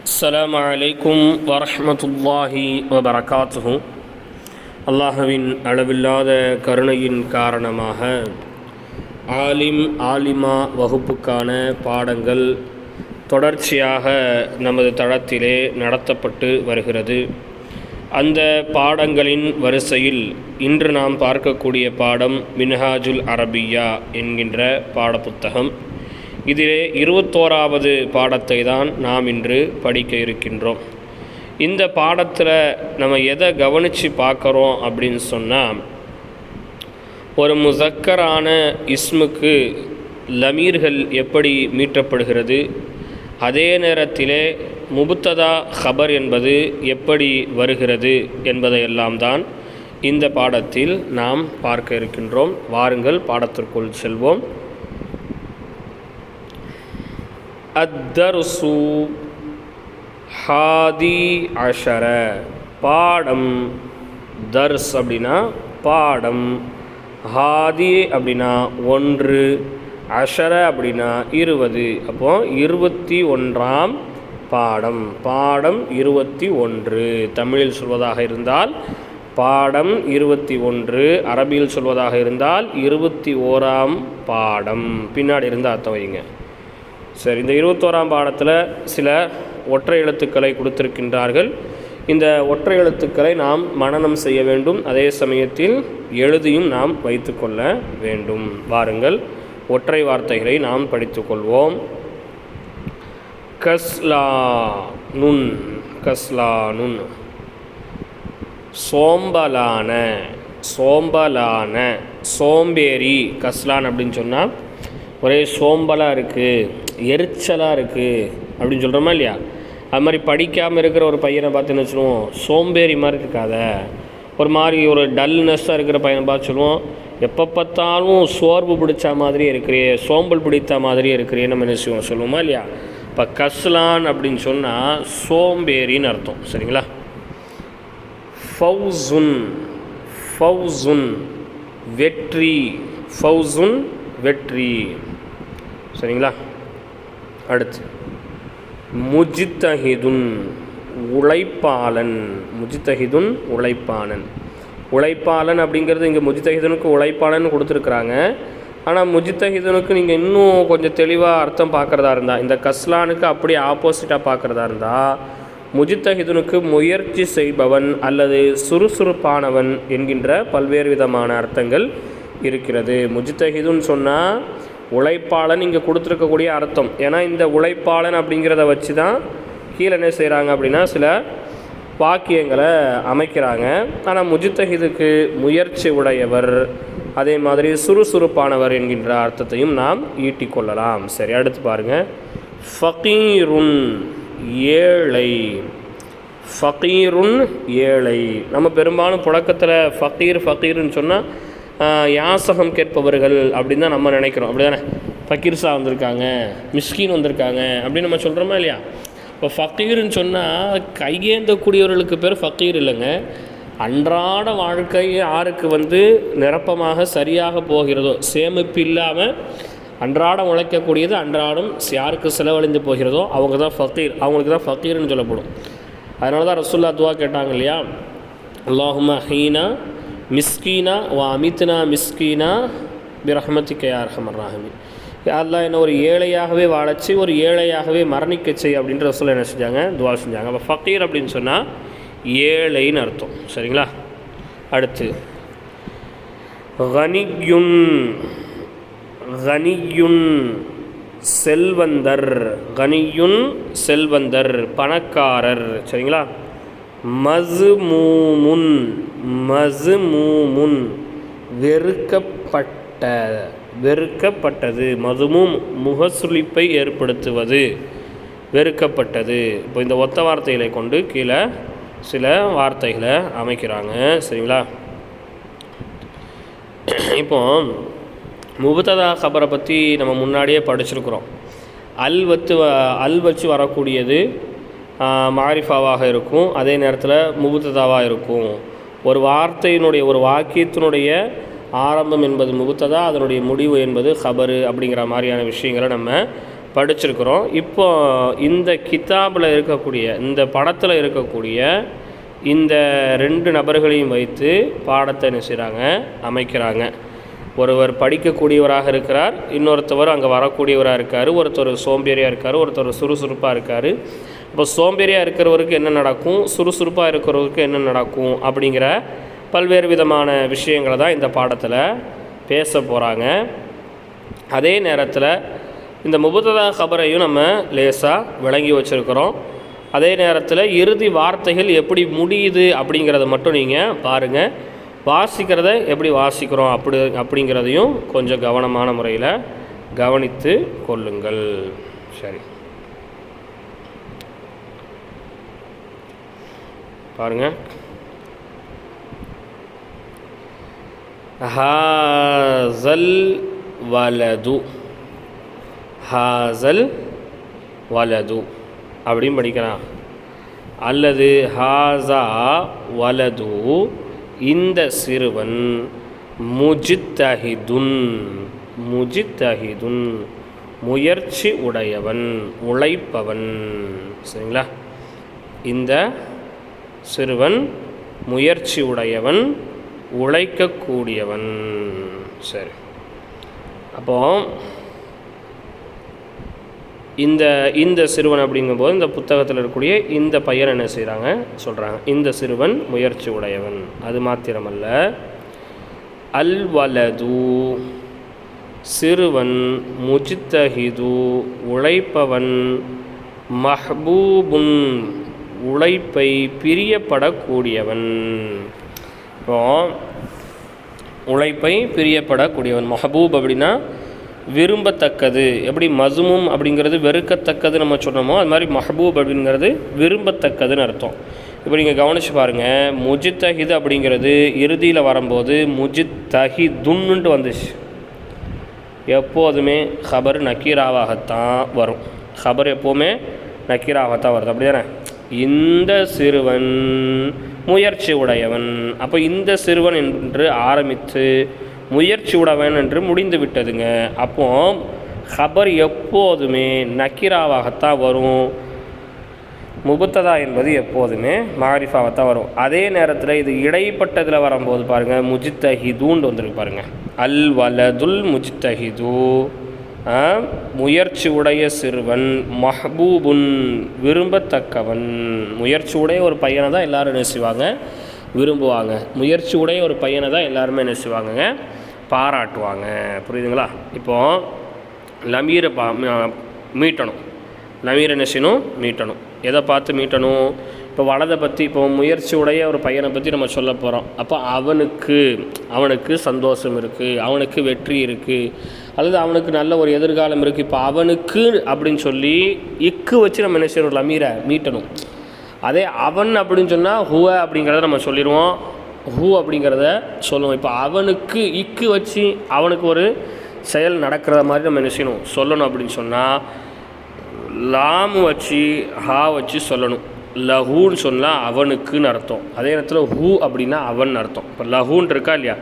அஸ்லாம் வலைக்கும் வரமத்துல்லாஹி வபரகாத்து அல்லாஹவின் அளவில்லாத கருணையின் காரணமாக ஆலிம் ஆலிமா வகுப்புக்கான பாடங்கள் தொடர்ச்சியாக நமது தளத்திலே நடத்தப்பட்டு வருகிறது அந்த பாடங்களின் வரிசையில் இன்று நாம் பார்க்கக்கூடிய பாடம் மின்ஹாஜுல் அரபியா என்கின்ற பாடப்புத்தகம் இதிலே இருபத்தோராவது பாடத்தை தான் நாம் இன்று படிக்க இருக்கின்றோம். இந்த பாடத்தில் நம்ம எதை கவனித்து பார்க்குறோம் அப்படின்னு சொன்னால் ஒரு முசக்கரான இஸ்முக்கு லமீர்கள் எப்படி மீட்டப்படுகிறது? அதே நேரத்திலே முபுத்ததா ஹபர் என்பது எப்படி வருகிறது என்பதையெல்லாம் தான் இந்த பாடத்தில் நாம் பார்க்க இருக்கின்றோம். வாருங்கள் பாடத்திற்குள் செல்வோம். அத்தர்சு ஹாதி அஷர. பாடம் தர்ஸ் அப்படின்னா பாடம். ஹாதி அப்படின்னா ஒன்று அஷர அப்படின்னா இருபது. அப்போ இருபத்தி ஒன்றாம் பாடம். பாடம் இருபத்தி ஒன்று. தமிழில் சொல்வதாக இருந்தால் பாடம் இருபத்தி ஒன்று அரபியில் சொல்வதாக இருந்தால் இருபத்தி ஓராம் பாடம். பின்னாடி இருந்தால் அர்த்தம் வைங்க சரி இந்த இருபத்தோராம் பாடத்தில் சில ஒற்றை எழுத்துக்களை கொடுத்திருக்கின்றார்கள். இந்த ஒற்றை எழுத்துக்களை நாம் மனநம் செய்ய வேண்டும். அதே சமயத்தில் எழுதியும் நாம் வைத்துக்கொள்ள வேண்டும். வாருங்கள் ஒற்றை வார்த்தைகளை நாம் படித்துக்கொள்வோம் கஸ்லா நுண் கஸ்லா நுண். சோம்பலான சோம்பலான சோம்பேறி கஸ்லான் அப்படின்னு சொன்னால் ஒரே சோம்பலாக இருக்குது எரிச்சலாக இருக்குது அப்படின்னு சொல்கிறோமா இல்லையா? அது மாதிரி படிக்காமல் இருக்கிற ஒரு பையனை பார்த்து வச்சுருவோம். சோம்பேறி மாதிரி இருக்காத. ஒரு மாதிரி ஒரு டல்னஸ்ஸாக இருக்கிற பையனை பார்த்து சொல்லுவோம். எப்போ பார்த்தாலும் சோர்வு பிடிச்ச மாதிரியே இருக்கிறே சோம்பல் பிடித்த மாதிரியே இருக்கிறே நம்ம என்ன செய்வோம்? சொல்லுவோமா இல்லையா? இப்போ கஸ்லான் அப்படின்னு சொன்னால் சோம்பேறின்னு அர்த்தம். சரிங்களா? ஃபவுசுன் ஃபவுசுன் வெற்றி. ஃபவுசுன் வெற்றி. சரிங்களா? அடுத்து முஜித்தஹிதுன் உழைப்பாளன். முஜித்தஹிதுன் உழைப்பாளன். உழைப்பாளன் அப்படிங்கிறது இங்கே முஜித்தஹிதனுக்கு உழைப்பாளன் கொடுத்துருக்குறாங்க. ஆனால் முஜித்தஹிதனுக்கு நீங்கள் இன்னும் கொஞ்சம் தெளிவாக அர்த்தம் பார்க்குறதா இருந்தால் இந்த கஸ்லானுக்கு அப்படியே ஆப்போசிட்டாக பார்க்குறதா இருந்தால் முஜித்தஹிதனுக்கு முயற்சி செய்பவன் அல்லது சுறுசுறுப்பானவன் என்கின்ற பல்வேறு விதமான அர்த்தங்கள் இருக்கிறது. முஜித்தஹிதுன்னு சொன்னால் உழைப்பாளன் இங்கே கொடுத்துருக்கக்கூடிய அர்த்தம். ஏன்னா இந்த உழைப்பாளன் அப்படிங்கிறத வச்சு தான் கீழே என்ன செய்கிறாங்க அப்படின்னா சில வாக்கியங்களை அமைக்கிறாங்க. ஆனால் முஜித்தஹிதுக்கு முயற்சி உடையவர் அதே மாதிரி சுறுசுறுப்பானவர் என்கின்ற அர்த்தத்தையும் நாம் ஈட்டிக்கொள்ளலாம் சரி அடுத்து பாருங்கள் ஃபகீருன் ஏழை. ஃபகீருன் ஏழை. நம்ம பெரும்பாலும் புழக்கத்தில் ஃபகீர் ஃபகீர்னு சொன்னால் யாசகம் கேட்பவர்கள் அப்படின்னு தான் நம்ம நினைக்கிறோம். அப்படி தானே ஃபக்கீர்ஸா வந்திருக்காங்க மிஸ்கின் வந்திருக்காங்க அப்படின்னு நம்ம சொல்கிறோமா இல்லையா? இப்போ ஃபக்கீர்னு சொன்னால் கையேந்தக்கூடியவர்களுக்கு பேர் ஃபக்கீர் இல்லைங்க. அன்றாட வாழ்க்கை யாருக்கு வந்து நிரப்பமாக சரியாக போகிறதோ சேமிப்பு இல்லாமல் அன்றாடம் உழைக்கக்கூடியது அன்றாடம் யாருக்கு செலவழிந்து போகிறதோ அவங்க தான் ஃபக்கீர். அவங்களுக்கு தான் ஃபக்கீர்னு சொல்லப்படும். அதனால தான் ரசுல்லா துவா கேட்டாங்க இல்லையா? அல்லாஹுமா ஹீனா மிஸ்கீனா வா அமித்னா மிஸ்கீனா பிரஹமத்திக்க யார்ஹமர் ராஹமி என்ன ஒரு ஏழையாகவே வாழச்சு ஒரு ஏழையாகவே மரணிக்க செய் அப்படின்ற சொல்ல என்ன செஞ்சாங்க? துவா செஞ்சாங்க. அப்போ ஃபக்கீர் அப்படின்னு சொன்னால் ஏழைன்னு அர்த்தம். சரிங்களா? அடுத்து கனியுன் கனியுன் செல்வந்தர் கனியுன் செல்வந்தர் பணக்காரர். சரிங்களா? மசுமூமுன் மசுமூமுன் வெறுக்கப்பட்ட வெறுக்கப்பட்டது. மதுமும் முகசுளிப்பை ஏற்படுத்துவது வெறுக்கப்பட்டது. இப்போ இந்த ஒத்த வார்த்தைகளை கொண்டு கீழே சில வார்த்தைகளை அமைக்கிறாங்க. சரிங்களா? இப்போ முபத்ததா கபரை பற்றி நம்ம முன்னாடியே படிச்சிருக்கிறோம். அல் வத்து அல் வச்சு வரக்கூடியது மாரிஃபாவாக இருக்கும். அதே நேரத்தில் முபுத்ததாவாக இருக்கும். ஒரு வார்த்தையினுடைய ஒரு வாக்கியத்தினுடைய ஆரம்பம் என்பது முகுத்ததா அதனுடைய முடிவு என்பது ஹபரு அப்படிங்கிற மாதிரியான விஷயங்களை நம்ம படிச்சிருக்கிறோம். இப்போ இந்த கிதாபில் இருக்கக்கூடிய இந்த படத்தில் இருக்கக்கூடிய இந்த ரெண்டு நபர்களையும் வைத்து பாடத்தை என்ன செய்கிறாங்க அமைக்கிறாங்க. ஒருவர் படிக்கக்கூடியவராக இருக்கிறார் இன்னொருத்தவர் அங்கே வரக்கூடியவராக இருக்கார் ஒருத்தர் சோம்பேறியாக இருக்கார் ஒருத்தர் சுறுசுறுப்பாக இருக்கார். இப்போ சோம்பேறியாக இருக்கிறவருக்கு என்ன நடக்கும்? சுறுசுறுப்பாக இருக்கிறவருக்கு என்ன நடக்கும்? அப்படிங்கிற பல்வேறு விதமான விஷயங்களை தான் இந்த பாடத்தில் பேச போகிறாங்க அதே நேரத்தில் இந்த முபத்ததா கபரையும் நம்ம லேசாக விளங்கி வச்சுருக்கிறோம். அதே நேரத்தில் இறுதி வார்த்தைகள் எப்படி முடியுது அப்படிங்கிறத மட்டும் நீங்கள் பாருங்கள் வாசிக்கிறத எப்படி வாசிக்கிறோம் அப்படி அப்படிங்கிறதையும் கொஞ்சம் கவனமான முறையில் கவனித்து கொள்ளுங்கள். சரி. பாருங்கள் ஹாசல் வலது. ஹாசல் வலது. அப்படின்னு படிக்கலாம். அல்லது ஹாசா வலது. இந்த சிறுவன் முஜித்தஹிதுன். முஜித்தஹிதுன். முயற்சி உடையவன் உழைப்பவன். சரிங்களா? இந்த சிறுவன் முயற்சி உடையவன் உழைக்கக்கூடியவன். சரி. அப்போ இந்த இந்த சிறுவன் அப்படிங்கும்போது இந்த புத்தகத்தில் இருக்கக்கூடிய இந்த பையன் என்ன செய்கிறாங்க சொல்கிறாங்க இந்த சிறுவன் முயற்சி உடையவன் அது மாத்திரமல்ல. அல்வலது சிறுவன் முஜித்தஹிது உழைப்பவன் மஹ்பூபுன் உழைப்பை பிரியப்படக்கூடியவன். இப்போ உழைப்பை பிரியப்படக்கூடியவன். மஹபூப் அப்படின்னா விரும்பத்தக்கது. எப்படி மசுமும் அப்படிங்கிறது வெறுக்கத்தக்கது நம்ம சொன்னோமோ அது மாதிரி மஹபூப் அப்படிங்கிறது விரும்பத்தக்கதுன்னு அர்த்தம். இப்போ நீங்கள் கவனித்து பாருங்கள் முஜித்தஹித் அப்படிங்கிறது இறுதியில் வரும்போது முஜித்தஹிதுன்னுட்டு வந்துச்சு. எப்போதுமே ஹபர் நக்கீராவாகத்தான் வரும். ஹபர் எப்போவுமே நக்கீராகத்தான் வருது. அப்படி தானே இந்த சிறுவன் முயற்சி உடையவன். அப்போ இந்த சிறுவன் என்று ஆரம்பித்து முயற்சி உடையவன் என்று முடிந்து விட்டதுங்க. அப்போ ஹபர் எப்போதுமே நக்கீராவாகத்தான் வரும். முபுத்ததா என்பது எப்போதுமே மாரிஃபாகத்தான் வரும். அதே நேரத்தில் இது இடைப்பட்டதில் வரும்போது பாருங்கள் முஜித்தஹிதூன்னு வந்திருக்கு பாருங்கள் அல் வலதுல் முஜித்தஹிது. முயற்சி உடைய சிறுவன் மஹபூபுன் விரும்பத்தக்கவன். முயற்சி உடைய ஒரு பையனை தான் எல்லோரும் என்ன செய்வாங்க? விரும்புவாங்க. முயற்சி உடைய ஒரு பையனை தான் எல்லாருமே என்ன செய்வாங்கங்க? பாராட்டுவாங்க. புரியுதுங்களா? இப்போது லமீரை பா மீட்டணும். லமீரை என்ன செய்யணும்? மீட்டணும். எதை பார்த்து மீட்டணும்? இப்போ வலதை பற்றி இப்போ முயற்சி உடைய ஒரு பையனை பற்றி நம்ம சொல்ல போகிறோம் அப்போ அவனுக்கு அவனுக்கு சந்தோஷம் இருக்குது அவனுக்கு வெற்றி இருக்குது அல்லது அவனுக்கு நல்ல ஒரு எதிர்காலம் இருக்குது இப்போ அவனுக்கு அப்படின்னு சொல்லி இக்கு வச்சு நம்ம என்ன செய்யணும் லமீரை மீட்டணும். அதே அவன் அப்படின்னு சொன்னால் ஹுவ அப்படிங்கிறத நம்ம சொல்லிடுவோம். ஹூ அப்படிங்கிறத சொல்லுவோம். இப்போ அவனுக்கு இக்கு வச்சு அவனுக்கு ஒரு செயல் நடக்கிற மாதிரி நம்ம என்ன செய்யணும் சொல்லணும் அப்படின்னு சொன்னால் லாமு வச்சு ஹா வச்சு சொல்லணும். லஹூன்னு சொன்னால் அவனுக்குன்னு அர்த்தம். அதே நேரத்தில் ஹூ அப்படின்னா அவன் அர்த்தம். இப்போ லஹூன் இருக்கா இல்லையா?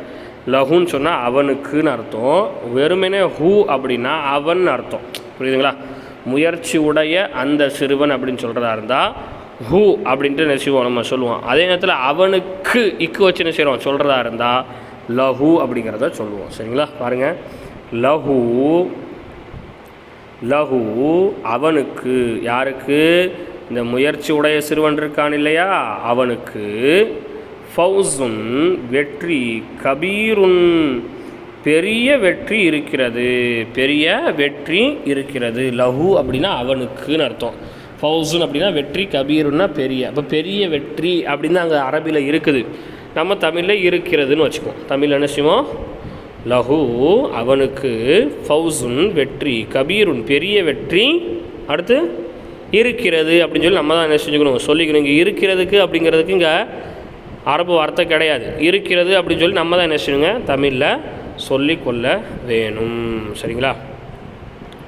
லஹூன்னு சொன்னால் அவனுக்குன்னு அர்த்தம். வெறுமனே ஹூ அப்படின்னா அவன் அர்த்தம். புரியுதுங்களா? முயற்சி உடைய அந்த சிறுவன் அப்படின்னு சொல்கிறதா இருந்தால் ஹூ அப்படின்ட்டு என்ன செய்வோம் நம்ம சொல்லுவோம். அதே நேரத்தில் அவனுக்கு இக்கு வச்சு என்ன செய்கிறோம் சொல்கிறதா இருந்தால் லஹூ அப்படிங்கிறத சொல்லுவோம். சரிங்களா? பாருங்கள் லஹூ லஹு அவனுக்கு யாருக்கு? இந்த முயற்சி உடைய சிறுவன் இருக்கான் இல்லையா? அவனுக்கு ஃபவுசுன் வெற்றி கபீருன் பெரிய வெற்றி இருக்கிறது. பெரிய வெற்றி இருக்கிறது. லஹு அப்படின்னா அவனுக்குன்னு அர்த்தம். ஃபவுசுன் அப்படின்னா வெற்றி கபீருன்னா பெரிய. அப்போ பெரிய வெற்றி அப்படின்னு அங்கே அரபியில் இருக்குது. நம்ம தமிழில் இருக்கிறதுன்னு வச்சுக்கோம் தமிழ் என்ன செய்வோம்? லஹு அவனுக்கு ஃபவுசுன் வெற்றி கபீருன் பெரிய வெற்றி. அடுத்து இருக்கிறது அப்படின்னு சொல்லி நம்ம தான் என்ன செஞ்சுக்கணும்? சொல்லிக்கணும். இங்கே இருக்கிறதுக்கு அப்படிங்கிறதுக்கு இங்கே அரபு வார்த்தை கிடையாது. இருக்கிறது அப்படின்னு சொல்லி நம்ம தான் என்ன செய்யணுங்க? தமிழில் சொல்லிக்கொள்ள வேணும். சரிங்களா?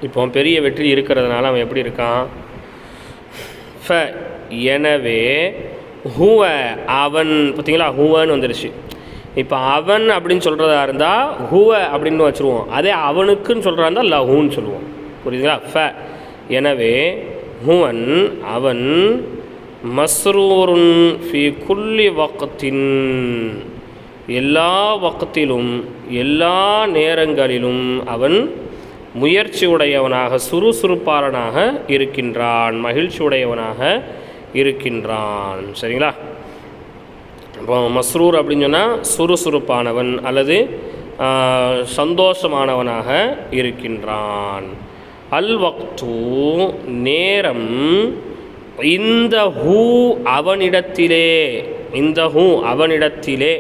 இப்போ பெரிய வெற்றி இருக்கிறதுனால அவன் எப்படி இருக்கான்? ஃப எனவே ஹூவ அவன். பார்த்தீங்களா? ஹூவன்னு வந்துடுச்சு இப்போ அவன் அப்படின்னு சொல்கிறதா இருந்தால் ஹூவ அப்படின்னு வச்சுருவோம். அதே அவனுக்குன்னு சொல்கிறா இருந்தால் லஹூன்னு சொல்லுவோம். புரியுதுங்களா? ஃப எனவே ஹுவன் அவன் மஸ்ரூருன் ஃபி குல்லி வக்கத்தின் எல்லா வக்கத்திலும் எல்லா நேரங்களிலும் அவன் முயற்சி உடையவனாக சுறுசுறுப்பாளனாக இருக்கின்றான் மகிழ்ச்சி உடையவனாக இருக்கின்றான். சரிங்களா? இப்போ மஸ்ரூர் அப்படின்னு சொன்னால் சுறுசுறுப்பானவன் அல்லது சந்தோஷமானவனாக இருக்கின்றான். அல் வக்து நேரம் இந்த ஹூ அவனிடத்திலே இந்த ஹூ அவனிடத்திலே.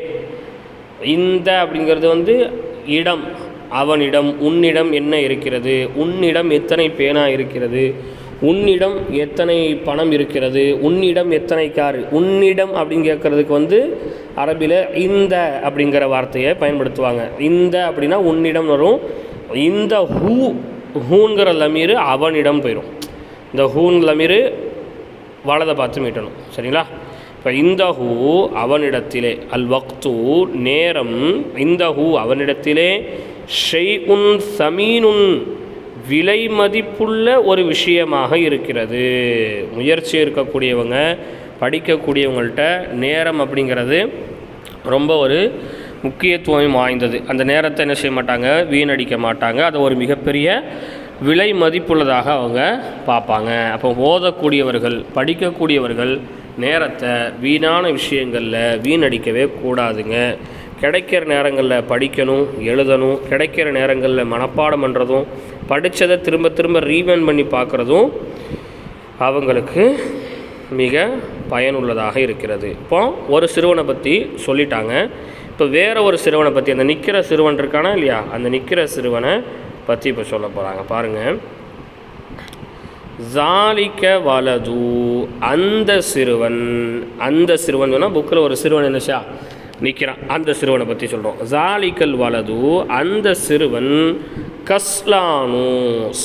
இந்த அப்படிங்கிறது வந்து இடம் அவனிடம் உன்னிடம் என்ன இருக்கிறது? உன்னிடம் எத்தனை பேனா இருக்கிறது? உன்னிடம் எத்தனை பணம் இருக்கிறது? உன்னிடம் எத்தனை கார்? உன்னிடம் அப்படின்னு கேட்குறதுக்கு வந்து அரபியில் இந்த அப்படிங்கிற வார்த்தையை பயன்படுத்துவாங்க. இந்த அப்படின்னா உன்னிடம் வரும். இந்த ஹூ ஹூங்கிற லமீர் அவனிடம் போயிடும் இந்த ஹூன் லமீர் வலதை பார்த்து மீட்டணும். சரிங்களா? இப்போ இந்த ஹூ அவனிடத்திலே அல் வக்து நேரம் இந்த ஹூ அவனிடத்திலே ஷெய் உன் சமீனுன் விலை மதிப்புள்ள ஒரு விஷயமாக இருக்கிறது. முயற்சி இருக்கக்கூடியவங்க படிக்கக்கூடியவங்கள்ட்ட நேரம் அப்படிங்கிறது ரொம்ப ஒரு முக்கியத்துவம் வாய்ந்தது. அந்த நேரத்தை என்ன செய்ய மாட்டாங்க? வீணடிக்க மாட்டாங்க. அதை ஒரு மிகப்பெரிய விலை மதிப்புள்ளதாக அவங்க பார்ப்பாங்க. அப்போ ஓதக்கூடியவர்கள் படிக்கக்கூடியவர்கள் நேரத்தை வீணான விஷயங்களில் வீணடிக்கவே கூடாதுங்க. கிடைக்கிற நேரங்களில் படிக்கணும் எழுதணும். கிடைக்கிற நேரங்களில் மனப்பாடம் பண்ணுறதும் படித்ததை திரும்ப திரும்ப ரீவைன் பண்ணி பார்க்குறதும் அவங்களுக்கு மிக பயனுள்ளதாக இருக்கிறது. இப்போ ஒரு சிறுவனை பற்றி சொல்லிட்டாங்க. இப்போ வேறு ஒரு சிறுவனை பற்றி அந்த நிற்கிற சிறுவன் இருக்கானா இல்லையா? அந்த நிற்கிற சிறுவனை பற்றி இப்போ சொல்ல போகிறாங்க பாருங்கள் ஜாலிக்க வலது அந்த சிறுவன் அந்த சிறுவன் சொன்னால் புக்கில் ஒரு சிறுவன் என்னச்சா நிற்கிறான் அந்த சிறுவனை பற்றி சொல்கிறோம் ஜாலிக்கல் வலது அந்த சிறுவன் கஸ்லானு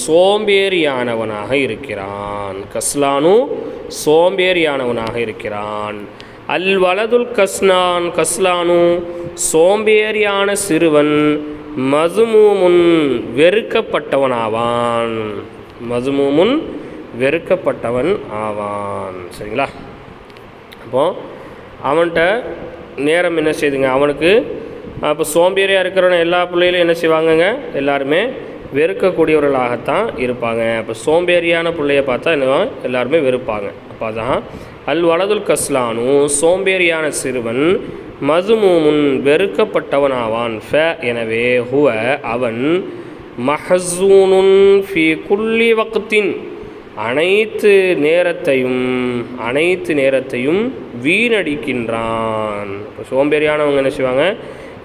சோம்பேறியானவனாக இருக்கிறான். கஸ்லானு சோம்பேறியானவனாக இருக்கிறான். அல் வலதுல் கஸ்னான் கஸ்லானு சோம்பேறியான சிறுவன் மதுமூமுன் வெறுக்கப்பட்டவனாவான். மதுமூமுன் வெறுக்கப்பட்டவன் ஆவான். சரிங்களா? அப்போது அவன்கிட்ட நேரம் என்ன செய்யுதுங்க அவனுக்கு அப்போ சோம்பேறியாக இருக்கிறவன எல்லா பிள்ளைகளும் என்ன செய்வாங்கங்க? எல்லாருமே வெறுக்கக்கூடியவர்களாகத்தான் இருப்பாங்க. அப்போ சோம்பேறியான பிள்ளைய பார்த்தா என்ன எல்லாருமே வெறுப்பாங்க. அப்போ அதான் அல் வலதுல் கஸ்லானு சோம்பேறியான சிறுவன் மதுமூமுன் வெறுக்கப்பட்டவனாவான். ஃப எனவே ஹுவ அவன் மஹசூனுன் ஃபி குல்லி வக்தின். அனைத்து நேரத்தையும் அனைத்து நேரத்தையும் வீணடிக்கின்றான். இப்போ சோம்பேறியானவங்க என்ன செய்வாங்க?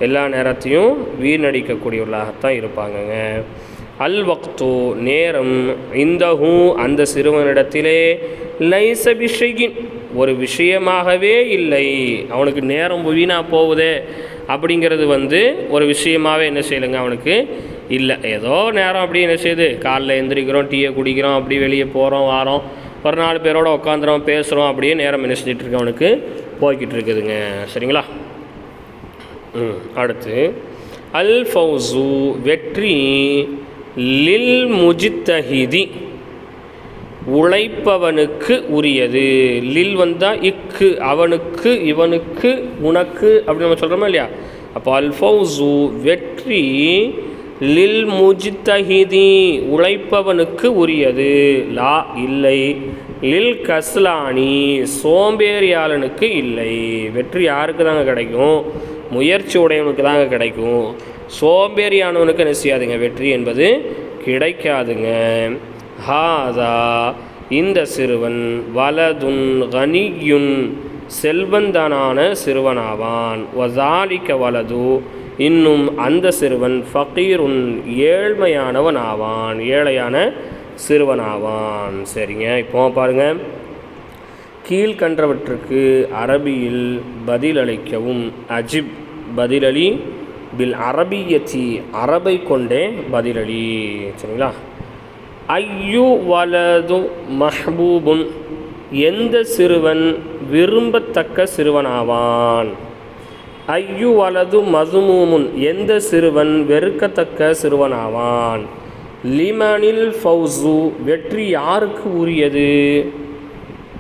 எல்லா நேரத்தையும் வீணடிக்கக்கூடியவர்களாகத்தான் இருப்பாங்கங்க. அல் வக்து நேரம் இந்த ஹூ அந்த சிறுவனிடத்திலே லைச பிஷையின் ஒரு விஷயமாகவே இல்லை. அவனுக்கு நேரம் வீணாக போகுதே அப்படிங்கிறது வந்து ஒரு விஷயமாகவே என்ன செய்யலைங்க அவனுக்கு இல்லை. ஏதோ நேரம் அப்படி என்ன செய்யுது காலைல எந்திரிக்கிறோம் டீயை குடிக்கிறோம் அப்படி வெளியே போகிறோம் வாரோம் ஒரு நாலு பேரோட உட்காந்துறோம் பேசுகிறோம் அப்படியே நேரம் என்ன செஞ்சுட்டு இருக்கு அவனுக்கு போய்கிட்டு இருக்குதுங்க. சரிங்களா? ம் அடுத்து அல் ஃபவுசு வெற்றி லில் முஜித்தஹிதி உழைப்பவனுக்கு உரியது. லில் வந்தால் இக்கு அவனுக்கு இவனுக்கு உனக்கு அப்படின்னு நம்ம சொல்கிறோமா இல்லையா? அப்போ அல் ஃபௌசு வெற்றி லில் முஜித்தஹிதி உழைப்பவனுக்கு உரியது. லா இல்லை. லில் கஸ்லானி சோம்பேறியாளனுக்கு இல்லை. வெற்றி யாருக்கு தாங்க கிடைக்கும்? முயற்சி உடையவனுக்கு தாங்க கிடைக்கும். சோம்பேறியானவனுக்கு என்ன செய்யாதுங்க வெற்றி என்பது கிடைக்காதுங்க. ஹாதா இந்த சிறுவன் வலதுன் கனியுன் செல்வந்தனான சிறுவனாவான். வசாலிக்க வலது இன்னும் அந்த சிறுவன் ஃபக்கீருன் ஏழ்மையானவன் ஆவான் ஏழையான சிறுவனாவான். சரிங்க இப்போ பாருங்க. கீழ்கண்டவற்றுக்கு அரபியில் பதிலளிக்கவும் அஜிப் பதிலளி பில் அரபியத்தி அரபை கொண்டே பதிலளி சரிங்களா? ஐயு வலது மஹ்பூபுன் எந்த சிறுவன் விரும்பத்தக்க சிறுவனாவான்? ஐயு வலது மதுமூமுன் எந்த சிறுவன் வெறுக்கத்தக்க சிறுவனாவான்? லிமனில் ஃபவுசு வெற்றி யாருக்கு உரியது?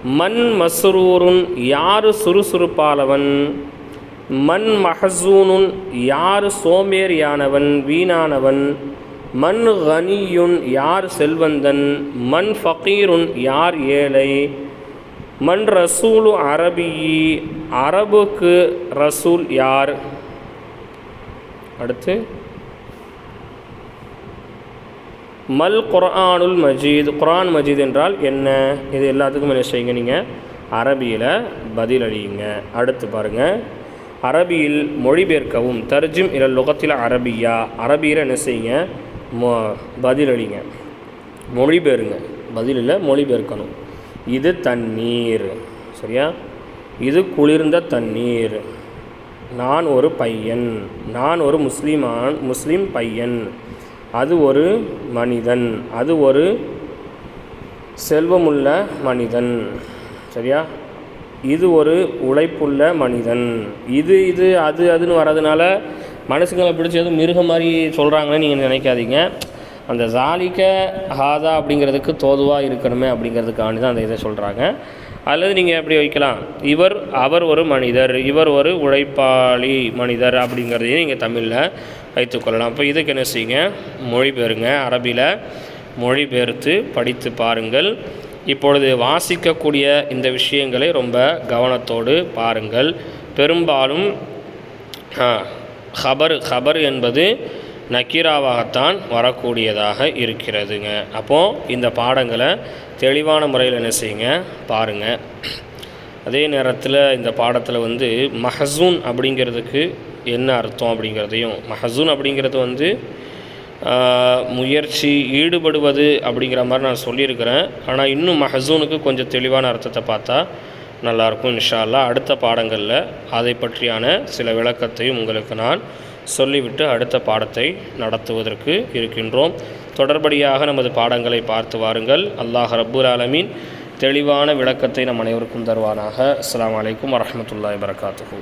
மண் மஸ்ரூருன் யார் சுறுசுறுப்பாளவன் மண் மஹசூனுன் யார் சோம்பேறியானவன் வீணானவன்? மண் கனியுன் யார் செல்வந்தன்? மண் ஃபக்கீருன் யார் ஏழை? மண் ரசூலு அரபியி அரபுக்கு ரசூல் யார்? அடுத்து மல் குர்ஆனுல் மஜீத். குரான் மஜீத் என்றால் என்ன? இது எல்லாத்துக்கும் என்ன செய்யுங்க நீங்கள் அரபியில் பதிலளியுங்க. அடுத்து பாருங்கள் அரபியில் மொழிபெயர்க்கவும் தர்ஜிம் இல லுகத்தில் அரபியா அரபியில் என்ன செய்யுங்க? மொ பதிலளிங்க. மொழிபெயருங்க. பதிலில் மொழிபெயர்க்கணும். இது தண்ணீர். சரியா? இது குளிர்ந்த தண்ணீர். நான் ஒரு பையன். நான் ஒரு முஸ்லீமான் முஸ்லீம் பையன். அது ஒரு மனிதன். அது ஒரு செல்வமுள்ள மனிதன். சரியா? இது ஒரு உழைப்புள்ள மனிதன். இது இது அது அதுன்னு வர்றதுனால மனசுங்களை பிடிச்சது மிருகம் மாதிரி சொல்கிறாங்கன்னு நீங்கள் நினைக்காதீங்க. அந்த ஜாலிக்க ஹாதா அப்படிங்கிறதுக்கு தோதுவாக இருக்கணுமே அப்படிங்கிறதுக்காண்டி தான் அந்த இதை சொல்கிறாங்க அல்லது நீங்கள் எப்படி வைக்கலாம்? இவர் அவர் ஒரு மனிதர் இவர் ஒரு உழைப்பாளி மனிதர் அப்படிங்கிறதையும் நீங்கள் தமிழில் வைத்துக்கொள்ளலாம் அப்போ இதுக்கு என்ன செய்யுங்க? மொழிபெயருங்க அரபியில் மொழிபெயர்த்து படித்து பாருங்கள். இப்பொழுது வாசிக்கக்கூடிய இந்த விஷயங்களை ரொம்ப கவனத்தோடு பாருங்கள். பெரும்பாலும் ஹபர் ஹபர் என்பது நக்கீராவாகத்தான் வரக்கூடியதாக இருக்கிறதுங்க. அப்போது இந்த பாடங்களை தெளிவான முறையில் என்ன செய்யுங்க? பாருங்கள் அதே நேரத்தில் இந்த பாடத்தில் வந்து மஹசூன் அப்படிங்கிறதுக்கு என்ன அர்த்தம் அப்படிங்கிறதையும் மஹசூன் அப்படிங்கிறது வந்து முயற்சி ஈடுபடுவது அப்படிங்கிற மாதிரி நான் சொல்லியிருக்கிறேன். ஆனால் இன்னும் மஹசூனுக்கு கொஞ்சம் தெளிவான அர்த்தத்தை பார்த்தா நல்லாயிருக்கும் இன்ஷா அல்லாஹ் அடுத்த பாடங்களில் அதை பற்றியான சில விளக்கத்தையும் உங்களுக்கு நான் சொல்லிவிட்டு அடுத்த பாடத்தை நடத்துவதற்கு இருக்கின்றோம். தொடர்படியாக நமது பாடங்களை பார்த்து வாருங்கள். அல்லாஹ் ரப்புல் ஆலமீன் தெளிவான விளக்கத்தை நம் அனைவருக்கும் தருவானாக. அஸ்லாம் அலைக்கும் வரமத்துல்லாய் வரகாத்துஹு